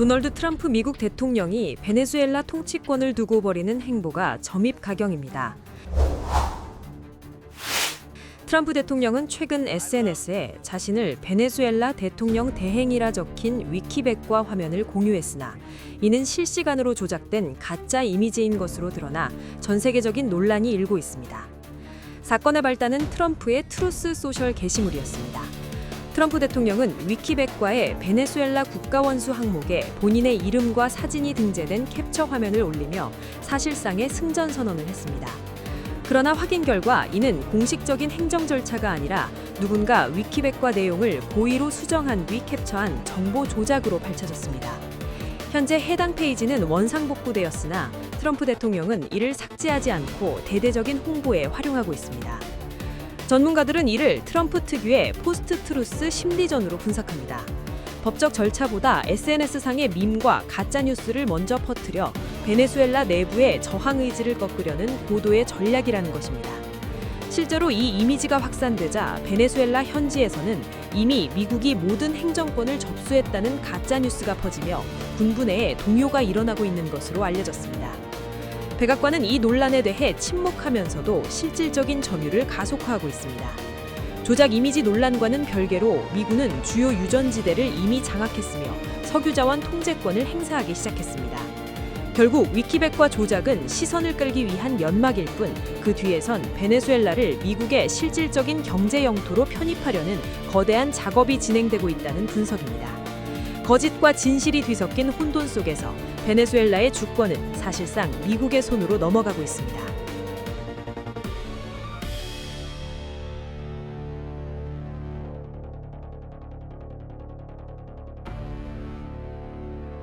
도널드 트럼프 미국 대통령이 베네수엘라 통치권을 두고 벌이는 행보가 점입 가경입니다. 트럼프 대통령은 최근 SNS에 자신을 베네수엘라 대통령 대행이라 적힌 위키백과 화면을 공유했으나 이는 실시간으로 조작된 가짜 이미지인 것으로 드러나 전 세계적인 논란이 일고 있습니다. 사건의 발단은 트럼프의 트루스 소셜 게시물이었습니다. 트럼프 대통령은 위키백과의 베네수엘라 국가원수 항목에 본인의 이름과 사진이 등재된 캡처 화면을 올리며 사실상의 승전 선언을 했습니다. 그러나 확인 결과 이는 공식적인 행정 절차가 아니라 누군가 위키백과 내용을 고의로 수정한 뒤 캡처한 정보 조작으로 밝혀졌습니다. 현재 해당 페이지는 원상 복구되었으나 트럼프 대통령은 이를 삭제하지 않고 대대적인 홍보에 활용하고 있습니다. 전문가들은 이를 트럼프 특유의 포스트 트루스 심리전으로 분석합니다. 법적 절차보다 SNS상의 밈과 가짜 뉴스를 먼저 퍼뜨려 베네수엘라 내부의 저항 의지를 꺾으려는 고도의 전략이라는 것입니다. 실제로 이 이미지가 확산되자 베네수엘라 현지에서는 이미 미국이 모든 행정권을 접수했다는 가짜 뉴스가 퍼지며 군부 내에 동요가 일어나고 있는 것으로 알려졌습니다. 백악관은 이 논란에 대해 침묵하면서도 실질적인 점유를 가속화하고 있습니다. 조작 이미지 논란과는 별개로 미군은 주요 유전지대를 이미 장악했으며 석유자원 통제권을 행사하기 시작했습니다. 결국 위키백과 조작은 시선을 끌기 위한 연막일 뿐 그 뒤에선 베네수엘라를 미국의 실질적인 경제 영토로 편입하려는 거대한 작업이 진행되고 있다는 분석입니다. 거짓과 진실이 뒤섞인 혼돈 속에서 베네수엘라의 주권은 사실상 미국의 손으로 넘어가고 있습니다.